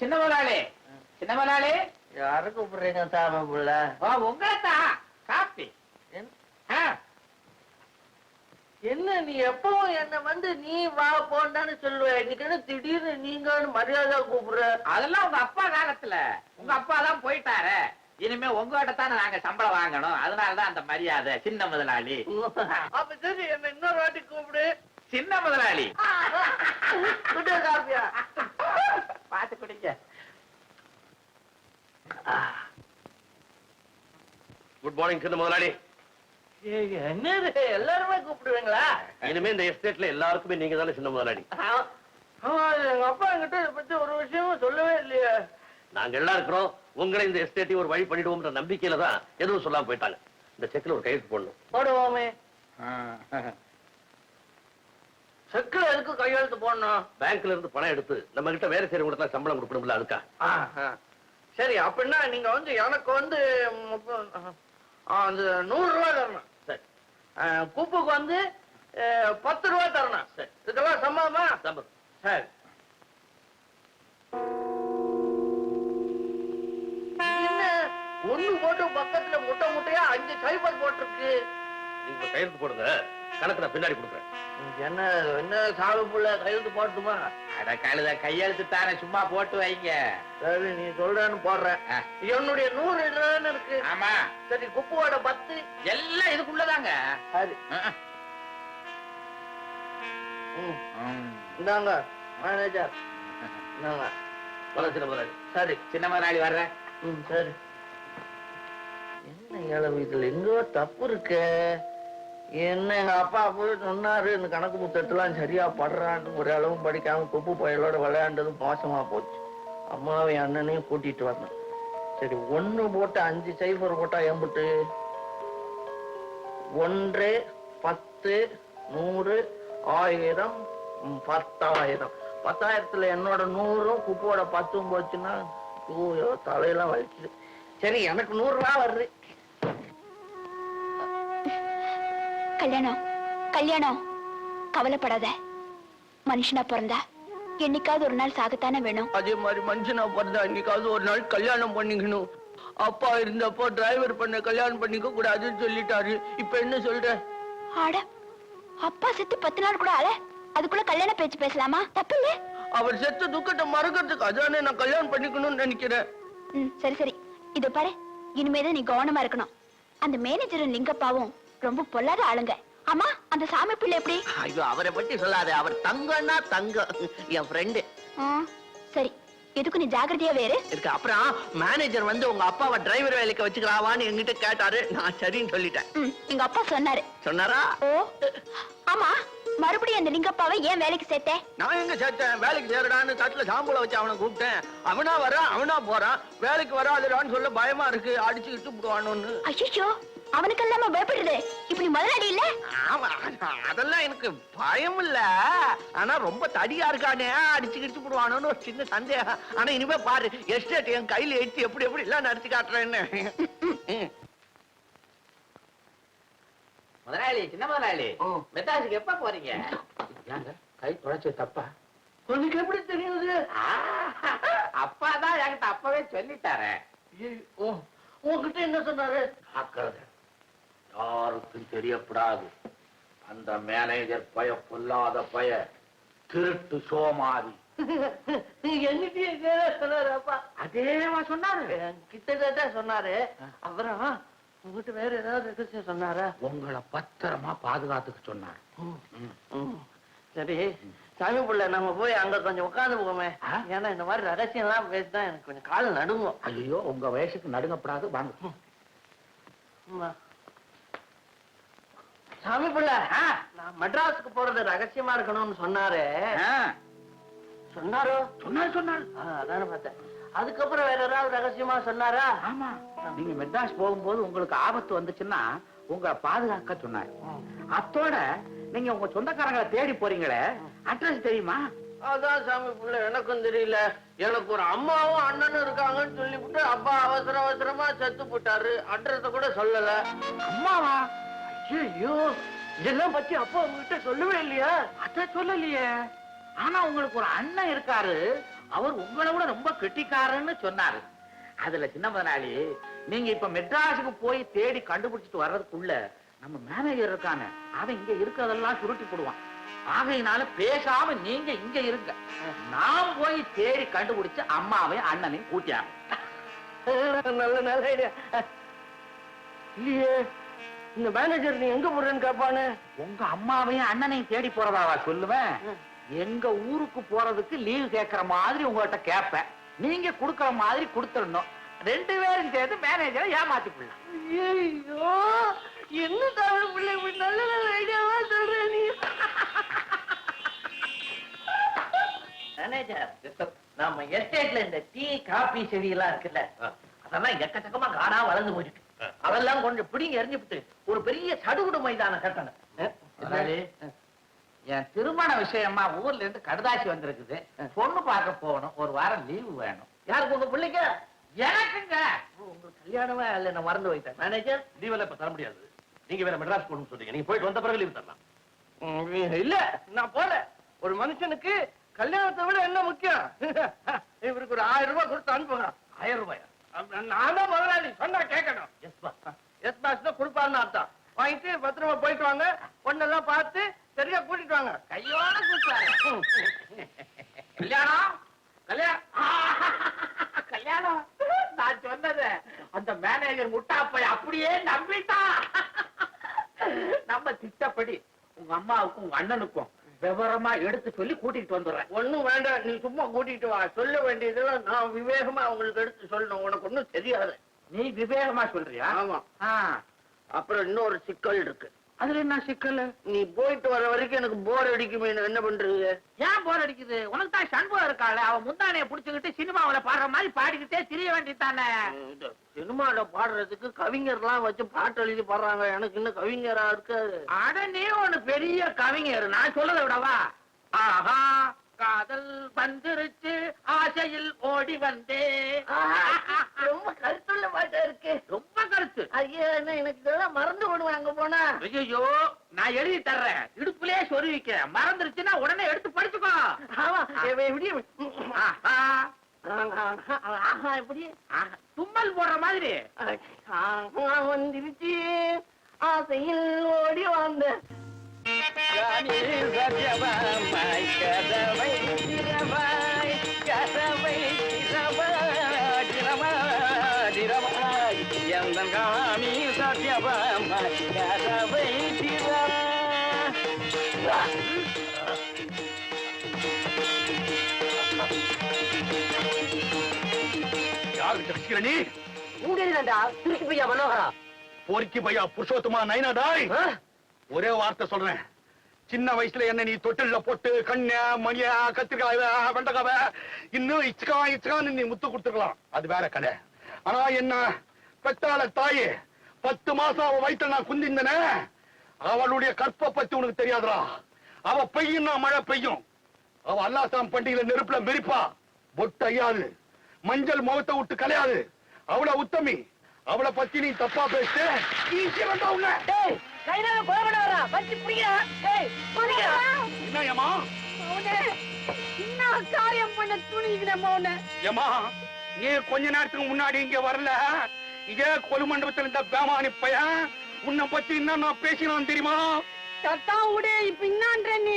சின்ன முதலாளி. சின்ன முதலாளி. யாரு கூப்பிடுறீங்க சாமி புள்ள உங்களைத்தான். காப்பி. என்ன நீ எப்பவும் என்ன வந்து நீ வா போண்டான்னு சொல்லுவ. இன்னைக்கு திடீர்னு நீங்க மரியாதை கூப்பிடுற? அதெல்லாம் உங்க அப்பா காலத்துல. உங்க அப்பா தான் போயிட்டாரு. இனிமே உங்ககிட்ட தானே நாங்க சம்பளம் வாங்கணும். அதனாலதான் அந்த மரியாதை. சின்ன முதலாளி. அப்ப சரி என்ன இன்னொரு வாட்டி கூப்பிடு. சின்ன முதலாளி குடு காப்பியா பாத்து குடிங்க குட் சின்ன முதலாளி. ஏய், என்னது? எல்லாருமே கூப்பிடுவீங்களா? இனிமே இந்த எஸ்டேட்ல எல்லாருக்குமே நீங்க தானே சின்ன முதலாளி. எங்க அப்பா என்கிட்ட இதை பத்தி ஒரு விஷயமும் சொல்லவே இல்லையே. நாங்க எல்லாம் இருக்கிறோம். உங்களை இந்த எஸ்டேட்டை ஒரு வழி பண்ணிடுவோம்ன்ற நம்பிக்கையில தான் எதுவும் சொல்லாம போயிட்டாங்க. இந்த செக்ல ஒரு கையெழுத்து போடணும். போடுவோமே செக்குல எதுக்கு கையெழுத்து போடணும்? பேங்க்ல இருந்து பணம் எடுத்து நம்ம கிட்ட வேலை செய்யறவங்களுக்கு தான் சம்பளம் கொடுக்கணும்ல அதுக்கா. சரி அப்படின்னா நீங்க வந்து எனக்கு வந்து அந்த நூறு ரூபா தரணும். சரி. குப்புக்கு வந்து பத்து ரூபா தரணும். சரி. இதுக்கெல்லாம் சம்மதமா சம்பளம். சரி. என்ன? ஒண்ணு போட்டு பக்கத்துல முட்டை முட்டையா அஞ்சு சைபர் போட்டிருக்கு. நீங்க இப்ப கையெழுத்து போடுங்க. கணக்கு நான் பின்னாடி கொடுக்குறேன். என்ன என்ன சாவு புள்ள? கையெழுத்து போட்டுமா அட கழுத கையெழுத்து தானே சும்மா போட்டு வைங்க. சரி நீ சொல்றேன்னு போடுறேன். என்னுடைய நூறு இதுல இருக்கு. ஆமா. சரி குப்புவோட பத்து. எல்லாம் இதுக்குள்ளதாங்க. சரி. இந்தாங்க மேனேஜர் இந்தாங்க. சின்ன முதலாளி. சரி. சின்ன முதலாளி வர்ற. ம் சரி. என்ன இளவு இதுல எங்கோ தப்பு இருக்கு? என்ன எங்க அப்பா போய் சொன்னாரு இந்த கணக்கு புத்தகத்தெல்லாம் சரியா படுறான்னு. ஒரு அளவும் படிக்காம குப்பு பயலோட விளையாண்டதும் மோசமா போச்சு. அம்மாவையும் அண்ணனையும் கூட்டிட்டு வந்தேன். சரி ஒண்ணு போட்டு அஞ்சு சைபர் போட்டா எம்புட்டு ஒன்று பத்து நூறு ஆயிரம் பத்தாயிரம். பத்தாயிரத்துல என்னோட நூறும் குப்போட பத்தும் போச்சுன்னா தூயோ தலையெல்லாம் வலிச்சுது சரி எனக்கு நூறு ரூபாய் வருது. கல்யாணம். கல்யாணம். கவலைப்படாத. மனுஷனா பிறந்தா என்னைக்காவது ஒரு நாள் சாகத்தானே வேணும். அதே மாதிரி மனுஷனா பிறந்தா இன்னைக்காவது ஒரு நாள் கல்யாணம் பண்ணிக்கணும். அப்பா இருந்தப்போ டிரைவர் பண்ண கல்யாணம் பண்ணிக்க கூடாதுன்னு சொல்லிட்டாரு. இப்ப என்ன சொல்ற? ஆட அப்பா செத்து பத்து நாள் கூட ஆல. அதுக்குள்ள கல்யாண பேச்சு பேசலாமா? தப்பில்ல. அவர் செத்த துக்கத்தை மறக்கிறதுக்கு அதானே நான் கல்யாணம் பண்ணிக்கணும்னு நினைக்கிறேன். சரி சரி. இது பாரு. இனிமேதான் நீ கவனமா இருக்கணும். அந்த மேனேஜரும் லிங்கப்பாவும் ரொம்ப பொல்லாத ஆளுங்க. ஆமா அந்த சாமி பிள்ளை எப்படி? ஐயோ அவரை பத்தி சொல்லாத. அவர் தங்கம்னா தங்கம். என் ஃப்ரெண்டு சரி. எதுக்கு நீ ஜாக்கிரதையா வேறு? இருக்கு அப்புறம் மேனேஜர் வந்து உங்க அப்பாவை டிரைவர் வேலைக்கு வச்சுக்கலாவான்னு என்கிட்ட கேட்டாரு. நான் சரின்னு சொல்லிட்டேன். எங்க அப்பா சொன்னாரு. சொன்னாரா? ஓ ஆமா. மறுபடியும் அந்த லிங்கப்பாவை ஏன் வேலைக்கு சேர்த்தே? நான் எங்க சேர்த்தேன்? வேலைக்கு சேரடான்னு தட்டுல சாம்பல வச்சு அவனை கூப்பிட்டேன். அவனா வரான் அவனா போறான் வேலைக்கு வராதுடான்னு சொல்ல பயமா இருக்கு. அடிச்சுக்கிட்டு விடுவானோன்னு ஐயோ அவனுக்கு இல்லாம பயப்படுறது? இப்படி முதலாளி இல்ல? அதெல்லாம் எனக்கு பயம் இல்ல. ஆனா ரொம்ப தடியா இருக்கானே. அடிச்சு கிடிச்சு விடுவானோன்னு ஒரு சின்ன சந்தேகம். ஆனா இனிமே பாரு எஸ்டேட் என் கையில எடுத்து எப்படி எப்படி எல்லாம் நடத்தி காட்டுறேன்னு. முதலாளி சின்ன முதலாளி. ஓ. மெத்தாஜுக்கு எப்ப போறீங்க? கை தொலைச்சு தப்பா? உனக்கு எப்படி தெரியுது? அப்பா தான் என்கிட்ட அப்பவே சொல்லிட்டாரே. உன்கிட்ட என்ன சொன்னாரு? ஜாக்கிரதை யாருக்கும் தெரியக்கூடாது அந்த மேனேஜர் பய பொல்லாத பய திருட்டு சோமாரி என்கிட்டயே சொன்னாரு அப்பா. அதேவா சொன்னாரு? கிட்டத்தட்ட சொன்னாரு. அப்புறம் உங்ககிட்ட வேற ஏதாவது ரகசியம் சொன்னாரா? உங்களை பத்திரமா பாதுகாத்துக்க சொன்னார். சரி சாமி புள்ள நம்ம போய் அங்க கொஞ்சம் ஆ? ஏன்னா இந்த மாதிரி ரகசியம் எல்லாம் பேசினா எனக்கு கொஞ்சம் கால் நடுங்கும். ஐயோ உங்க வயசுக்கு நடுங்கப்படாது. வாங்க. சாமி புள்ள நான் மெட்ராஸுக்கு போறது ரகசியமா இருக்கணும்னு சொன்னாரு. சொன்னாரோ? சொன்னாரு சொன்னாரு. அதானே பார்த்தேன். அதுக்கப்புறம் வேற ஏதாவது ரகசியமா சொன்னாரா? ஆமா. நீங்க மெட்ராஸ் போகும்போது உங்களுக்கு ஆபத்து வந்துச்சுன்னா உங்களை பாதுகாக்க சொன்னாரு. அத்தோட நீங்க உங்க சொந்தக்காரங்களை தேடி போறீங்களே அட்ரஸ் தெரியுமா? அதான் சாமி புள்ள எனக்கும் தெரியல. எனக்கு ஒரு அம்மாவும் அண்ணனும் இருக்காங்கன்னு சொல்லிவிட்டு அப்பா அவசர அவசரமா செத்து போட்டாரு அட்ரஸ கூட சொல்லல. அம்மாவா? ஐயோ இதெல்லாம் பத்தி அப்பா உங்ககிட்ட சொல்லவே இல்லையா. அத சொல்லலையே. ஆனா உங்களுக்கு ஒரு அண்ணன் இருக்காரு. அவர் உங்களை விட ரொம்ப கெட்டிக்காரன்னு சொன்னாரு. அதுல சின்ன முதலாளி நீங்க இப்ப மெட்ராஸுக்கு போய் தேடி கண்டுபிடிச்சிட்டு வர்றதுக்குள்ள நம்ம மேனேஜர் இருக்கானே அவன் இங்க இருக்கிறதெல்லாம் சுருட்டி போடுவான். ஆகையினால பேசாம நீங்க இங்க இருங்க. நான் போய் தேடி கண்டுபிடிச்சு அம்மாவையும் அண்ணனையும் கூட்டியாங்க நல்ல நல்ல ஐடியா இல்லையே இந்த மேனேஜர் நீ எங்க போடுறேன்னு கேட்பானு உங்க அம்மாவையும் அண்ணனையும் தேடி போறதாவா சொல்லுவேன்? எங்க ஊருக்கு போறதுக்கு லீவு கேக்குற மாதிரி உங்ககிட்ட கேட்பேன் நீங்க குடுக்கற மாதிரி கொடுத்துடணும். ரெண்டு பேரும் சேர்ந்து மேனேஜரை ஏமாத்தி போடலாம் ஐயோ என்ன தமிழ் பிள்ளை நல்ல நல்ல ஐடியாவா சொல்ற நீ? மேனேஜர் நம்ம எஸ்டேட்ல இந்த டீ காபி செடி எல்லாம் இருக்குல்ல. அதெல்லாம் எக்கச்சக்கமா காடா வளர்ந்து போயிருக்கு. அதெல்லாம் கொஞ்சம் பிடிங்க எரிஞ்சுட்டு ஒரு பெரிய சடுகுடு மைதானம் கட்டணும். என் திருமண விஷயமா ஊர்ல இருந்து கடுதாசி வந்திருக்குது. பொண்ணு பார்க்க போகணும். ஒரு வாரம் லீவு வேணும். யாருக்கு உங்க பிள்ளைங்க எனக்குங்க. உங்களுக்கு கல்யாணமே இல்ல நான் மறந்து போயிட்டேன். மேனேஜர் லீவெல்லாம் இப்ப தர முடியாது. நீங்க வேற மெட்ராஸ் போகணும்னு சொல்றீங்க. நீங்க போயிட்டு வந்த பிறகு லீவ் தரலாம். இல்ல நான் போல ஒரு மனுஷனுக்கு கல்யாணத்தை விட என்ன முக்கியம்? இவருக்கு ஒரு ஆயிரம் ரூபாய் கொடுத்து அனுப்புங்க. ஆயிரம் ரூபாயா? நான் தான் முதலாளி சொன்னா கேட்கணும். எஸ் பா எஸ் பாஸ் தான் கொடுப்பாருன்னு அர்த்தம். வாங்கிட்டு பத்திரமா போயிட்டு வாங்க. பொண்ணெல்லாம் பார்த்து சரியா கூட்டிட்டு வாங்க. கையோட கூப்பிட்டாரு. கல்யாணம்? கல்யாணம் கல்யாணம். நான் சொன்னது அந்த மேனேஜர் முட்டாப்பை அப்படியே நம்பிட்டான். நம்ம திட்டப்படி உங்க அம்மாவுக்கும் உங்க அண்ணனுக்கும் விவரமா எடுத்து சொல்லி கூட்டிட்டு வந்துடுறேன். ஒண்ணும் வேண்டாம். நீ சும்மா கூட்டிட்டு வா. சொல்ல வேண்டியதெல்லாம் நான் விவேகமா அவங்களுக்கு எடுத்து சொல்லணும். உனக்கு ஒண்ணும் தெரியாது. நீ விவேகமா சொல்றியா? ஆமா. அப்புறம் இன்னொரு சிக்கல் இருக்கு. அதுல என்ன சிக்கல்? நீ போயிட்டு வர வரைக்கும் எனக்கு போர் அடிக்குமே என்ன பண்றது? ஏன் போர் அடிக்குது? உனக்கு தான் சண்பகம் இருக்காள. அவ முந்தானைய புடிச்சுக்கிட்டு சினிமாவுல பாடுற மாதிரி பாடிக்கிட்டே திரிய வேண்டியதானே இந்த சினிமால பாடுறதுக்கு கவிஞர்லாம் வச்சு பாட்டு எழுதி பாடுறாங்க. எனக்கு இன்னும் கவிஞரா இருக்காது. அட நீ ஒண்ணு பெரிய கவிஞர். நான் சொல்றதை விடவா? ஆஹா! காதல் வந்துருச்சு ஆசையில் ஓடி வந்தே. ரொம்ப கருத்துள்ள பாட்டா இருக்கு. ரொம்ப கருத்து. ஐயா என்ன எனக்கு இதெல்லாம் மறந்து விடுவேன் அங்க போனா. ஐயோ நான் எழுதி தர்றேன். இடுப்புலயே சொருவிக்க மறந்துருச்சுன்னா உடனே எடுத்து படிச்சுக்கோ. ஆமா எப்படி? எப்படி? தும்மல் போடுற மாதிரி. வந்துருச்சு. ஆசையில் ஓடி நீ? உங்க திருச்சி பையா மனோகரா. போரிக்கு பையா புருஷோத்தமா நைனாடாய் ஒரே வார்த்தை சொல்றேன். சின்ன வயசுல என்ன நீ தொட்டில போட்டு கண்ண மணியா கத்திரிக்காய் வெண்டக்காவ இன்னும் இச்சுக்கா இச்சுக்கான்னு நீ முத்து கொடுத்துருக்கலாம். அது வேற கதை. ஆனா என்ன பெத்தாள தாயே பத்து மாசம் அவ வயித்துல நான் குந்திந்தனே அவளுடைய கற்ப பத்தி உனக்கு தெரியாதுடா. அவ பெய்யும்னா மழை பெய்யும். அவ அல்லாசாம் பண்டிகையில நெருப்புல மெரிப்பா. பொட்டு ஐயாது. மஞ்சள் முகத்தை விட்டு கலையாது. அவள உத்தமி. அவளை பத்தி நீ தப்பா பேசிட்டு ஈஸியா வேண்டாம் உன்னை. கையில கோபட வரா பச்சி பிடிக்கிறா. ஏய் பிடிக்கிறா. என்னயம்மா என்ன காரியம் பண்ண துணிக்கிறேன் மௌன ஏமா நீ கொஞ்ச நேரத்துக்கு முன்னாடி இங்க வரல. இதே கொலு மண்டபத்துல இந்த பேமானி பையன் உன்னை பத்தி என்ன நான் பேசினான் தெரியுமா? சத்தா விடு இப்ப என்னான்ற நீ?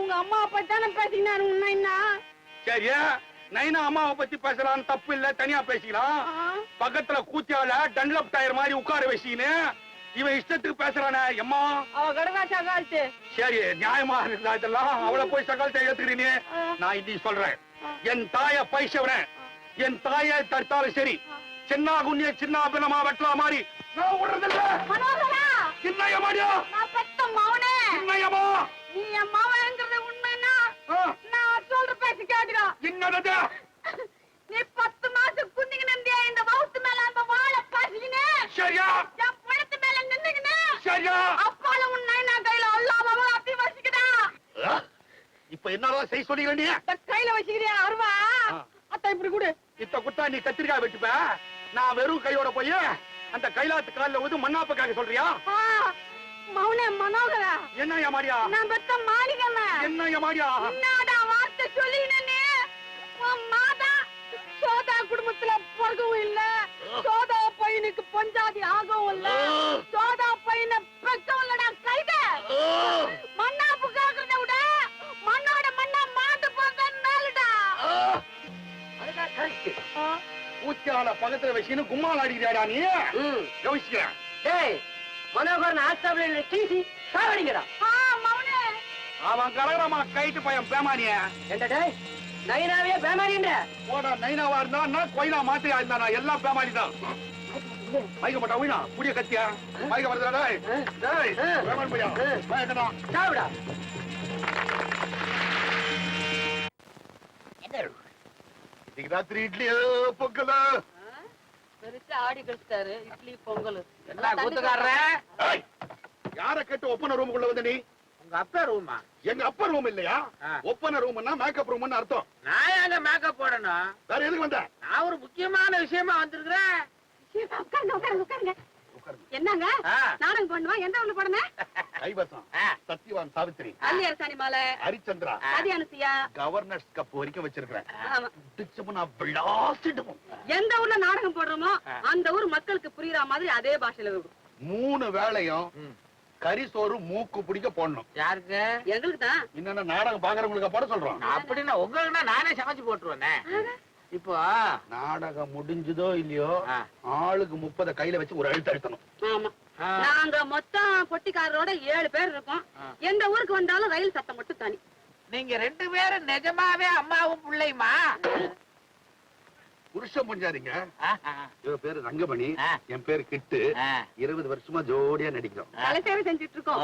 உங்க அம்மா அப்பா தானே பேசினாரு உன்ன என்ன? சரியா நைனா அம்மாவை பத்தி பேசலாம் தப்பு இல்ல தனியா பேசிக்கலாம். பக்கத்துல கூத்தியால டன்லப் டயர் மாதிரி உட்கார வச்சின்னு இவன் இஷ்டத்துக்கு பேசுறானே எம்மா? அவ சரி நியாயமா இருந்தா இதெல்லாம் அவளை போய் சகாலத்தை ஏத்துக்கிறீனே. நான் இன்னைக்கு சொல்றேன். என் தாய பைசவன என் தாயை தடுத்தாலும் சரி. சின்ன குஞ்சிய சின்ன பின்னமா வெட்டலாம் மாதிரி. நான் விடுறதில்ல மனோகரா! சின்ன மாடியா? நான் பெத்த மவனே. சின்னையம்மா? நீ என் மவன்ங்கிறது நான் சொல்ற பேச்சு கேட்டுக்கோ. என்னது? நீ பத்து மாசம் குந்திக்கினே இந்த வவுத்து மேல அந்த வாழை பசிக்கினே? சரியா. என் பழத்து மேல நின்னுக்கினே? சரியா. அப்பால உன் நைனா கையில அல்லாம அப்படி வசிக்கிறா ஆ? இப்ப என்னதான் செய்ய சொல்லிக்கிற நீ? கையில வசிக்கிறியா அருவா. அத்த இப்படி கொடு. இத்த குத்தா நீ கத்திரிக்காய் வெட்டுப்ப? நான் வெறும் கையோட போய் அந்த கைலாத்து காலில் வந்து மண்ணாப்பக்காக சொல்றியா? மௌனே மனோகரா. என்ன மாடியா நான் பெத்த மாளிகை என்ன மாடியா என்னடா வார்த்தை சொல்லினே மாதா சோதா குடும்பத்துல பிறகவும் இல்ல. சோதா பையனுக்கு பொஞ்சாதி ஆகவும் இல்ல. சோதா பையனை பெக்கவும் இல்லடா கைத. மண்ணாப்பு கேக்குறத விட மண்ணோட மண்ணா மாட்டு போக மேலடா. அதுதான் correct. ஊத்தியால பக்கத்துல வச்சுன்னு கும்மால் அடிக்கிறாடா நீ? யோசிக்கிறேன். டேய் மனோகரன் ஆஸ்தாபில கீசி மௌனே. அவன் கலகரமா கைட்டு பையன் பேமானிய. என்ன டேய் நைனாவே பேமாரின்ற போடா நைனாவா இருந்தா நான் கொயினா மாத்திரையா இருந்தா நான் எல்லாம் பேமானி தான். மைக்க மாட்டா உயினா புடிய கத்தியா? மைக்க வருதுடா டேய். டேய் பேமானி பையா பயக்கடா சாவுடா. இன்னைக்கு ராத்திரி இட்லியோ பொங்கலோ? ஆடி கழிச்சிட்டாரு. இட்லி பொங்கல். என்ன கூத்துக்காரர? யார கேட்டு ஒப்பன ரூமுக்குள்ள வந்த நீ? உங்க அப்பா ரூமா எங்க அப்பா ரூம் இல்லையா. ஒப்பன ரூம்னா மேக்கப் ரூம்னு அர்த்தம். நான் எங்க மேக்கப் போடணும்? வேற எதுக்கு வந்த? நான் ஒரு முக்கியமான விஷயமா வந்திருக்கிறேன். உட்காருங்க உட்காருங்க உட்காருங்க. என்னங்க. நாடகம் பண்ணுவா? எந்த ஊர்ல படமே கைவசம். சத்யவான் சாவித்திரி. அல்லி அரசாணி மாலை. ஹரிச்சந்திரா. ஆதி அனுசியா. கவர்னர்ஸ் கப் வரைக்கும் வச்சிருக்கிறேன். எந்த ஊர்ல நாடகம் போடுறோமோ அந்த ஊர் மக்களுக்கு புரியுற மாதிரி அதே பாஷையில மூணு வேளையும் ம். கறி சோறு மூக்கு பிடிக்க போடணும். யாருக்கு? எங்களுக்கு தான் என்னென்ன நாடகம் பாக்குறவங்களுக்கு போட சொல்றோம். அப்படின்னா உங்களுக்கு நானே சமைச்சு போட்டுருவேனே. இப்போ நாடகம் முடிஞ்சதோ இல்லையோ. ஆளுக்கு முப்பத கையில வச்சு ஒரு அழுத்த அழுத்தணும். நாங்க மொத்தம் பொட்டிக்காரரோட ஏழு பேர் இருக்கோம். எந்த ஊருக்கு வந்தாலும் ரயில் சத்தம் மட்டும் தனி நீங்க ரெண்டு பேரும் நிஜமாவே அம்மாவும் பிள்ளையுமா புருஷன் புஞ்சாதீங்க ஆஹா. இவ பேரு ரங்கமணி. என் பேரு கிட்டு. இருபது வருஷமா ஜோடியா நடிக்கிறோம் செஞ்சுட்டு இருக்கோம்.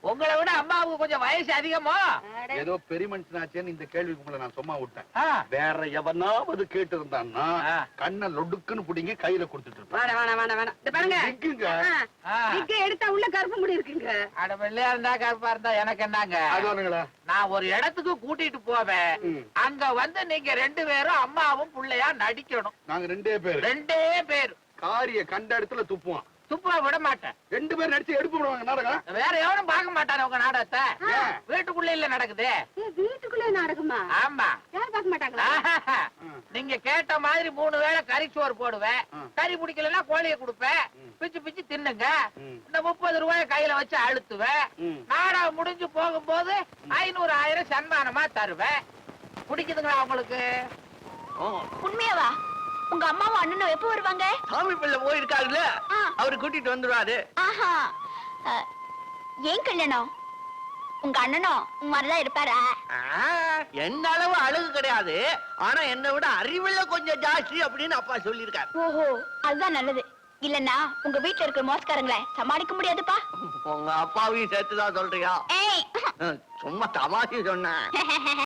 உங்களை விட அம்மாவுக்கு கொஞ்சம் வயசு அதிகமோ? ஏதோ பெரிய மனுஷனாச்சேன்னு இந்த கேள்விக்கு உங்களை நான் சும்மா விட்டேன். வேற எவனாவது கேட்டு இருந்தான்னா. கண்ணை லொடுக்குன்னு புடிங்க கையில கொடுத்துட்டு இருப்பேன். வேணாம் வேணாம் வேணாம் இந்த பாருங்க. விக்க எடுத்தா உள்ள கருப்பு முடி இருக்குங்க. அட வெள்ளையா இருந்தா கருப்பா இருந்தா எனக்கு என்னங்க? நான் ஒரு இடத்துக்கு கூட்டிட்டு போவேன். அங்க வந்து நீங்க ரெண்டு பேரும் அம்மாவும் புள்ளையா நடிக்கணும். நாங்க ரெண்டே பேரு. ரெண்டே பேர். காரிய கண்ட இடத்துல துப்புவோம் துப்புவ விட மாட்டேன். ரெண்டு பேர் நடிச்சு எடுப்பு விடுவாங்க நாடகம். வேற எவனும் பார்க்க மாட்டானே உங்க நாடகத்தை? வீட்டுக்குள்ள இல்ல நடக்குது. வீட்டுக்குள்ளே நாடகமா? ஆமா. யாரும் பார்க்க மாட்டாங்களா. நீங்க கேட்ட மாதிரி மூணு வேளை கறி சோறு போடுவேன். கறி பிடிக்கலன்னா கோழிய கொடுப்பேன். பிச்சு பிச்சு தின்னுங்க. இந்த முப்பது ரூபாய கையில வச்சு அழுத்துவேன். நாடகம் முடிஞ்சு போகும்போது ஐநூறு ஆயிரம் சன்மானமா தருவேன். பிடிக்குதுங்களா உங்களுக்கு? உண்மையாவா? உங்க அம்மாவும் அண்ணனும் எப்போ வருவாங்க? சாமி பிள்ளை போயிருக்காருல்ல. அவரு கூட்டிட்டு வந்துருவாரு. ஆஹா. ஏன் கல்யாணம்? உங்க அண்ணனும் உங்க மாதிரிதான் இருப்பாரா? என்ன அளவு அழகு கிடையாது. ஆனா என்னை விட அறிவுல கொஞ்சம் ஜாஸ்தி அப்படின்னு அப்பா சொல்லியிருக்காரு. ஓஹோ அதுதான் நல்லது. இல்லன்னா உங்க வீட்டுல இருக்கிற மோசக்காரங்களை சமாளிக்க முடியாதுப்பா. உங்க அப்பாவையும் சேர்த்துதான் சொல்றியா? சும்மா தமாஷி சொன்னேன்.